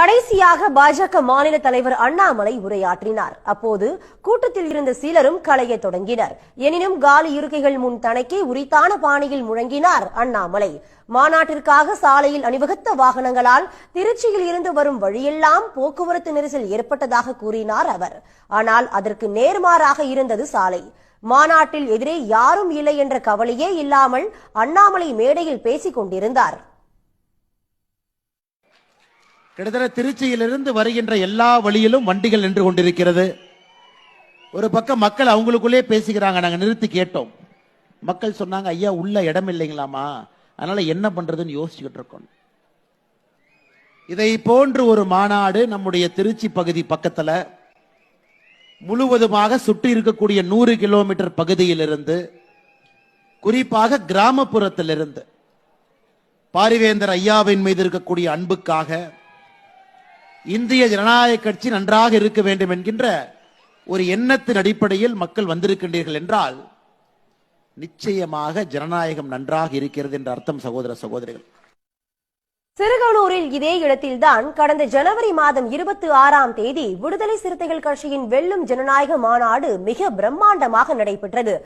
கடைசியாக பாஜக மாநில தலைவர் அண்ணாமலை உரையாற்றினார். அப்போது கூட்டத்தில் இருந்த சிலரும் களைய தொடங்கினர். எனினும் காலி இருக்கைகள் முன் தனக்கே உரித்தான பாணியில் முழங்கினார் அண்ணாமலை. மாநாட்டிற்காக சாலையில் அணிவகுத்த வாகனங்களால் திருச்சியில் இருந்து வரும் வழியெல்லாம் போக்குவரத்து நெரிசல் ஏற்பட்டதாக கூறினார் அவர். ஆனால் அதற்கு நேர்மாறாக இருந்தது சாலை. மாநாட்டில் எதிரே யாரும் இல்லை என்ற கவலையே இல்லாமல் அண்ணாமலை மேடையில் பேசிக் கொண்டிருந்தார். கிட்டத்தட்ட திருச்சியிலிருந்து வருகின்ற எல்லா வழியிலும் வண்டிகள் நின்று கொண்டிருக்கிறது. ஒரு பக்கம் மக்கள் அவங்களுக்குள்ளே பேசிக்கிறாங்க நாங்கள் நிறுத்தி கேட்டோம். மக்கள் சொன்னாங்க ஐயா உள்ள இடம் இல்லைங்களாமா அதனால என்ன பண்றதுன்னு யோசிச்சுக்கிட்டு இருக்கோம். இதை போன்று ஒரு மாநாடு நம்முடைய திருச்சி பகுதி பக்கத்தில் முழுவதுமாக சுற்றி இருக்கக்கூடிய நூறு கிலோமீட்டர் பகுதியிலிருந்து குறிப்பாக கிராமப்புறத்திலிருந்து பாரிவேந்தர் ஐயாவின் மீது இருக்கக்கூடிய அன்புக்காக இந்திய ஜனநாயக கட்சி நன்றாக இருக்க வேண்டும் என்கின்ற ஒரு எண்ணத்தின் அடிப்படையில் மக்கள் வந்திருக்கின்றீர்கள் என்றால் நிச்சயமாக ஜனநாயகம் நன்றாக இருக்கிறது என்ற அர்த்தம் சகோதர சகோதரிகள். சிறுகனூரில் இதே இடத்தில்தான் கடந்த ஜனவரி மாதம் இருபத்தி ஆறாம் தேதி விடுதலை சிறுத்தைகள் கட்சியின் வெல்லும் ஜனநாயக மாநாடு மிக பிரம்மாண்டமாக நடைபெற்றது.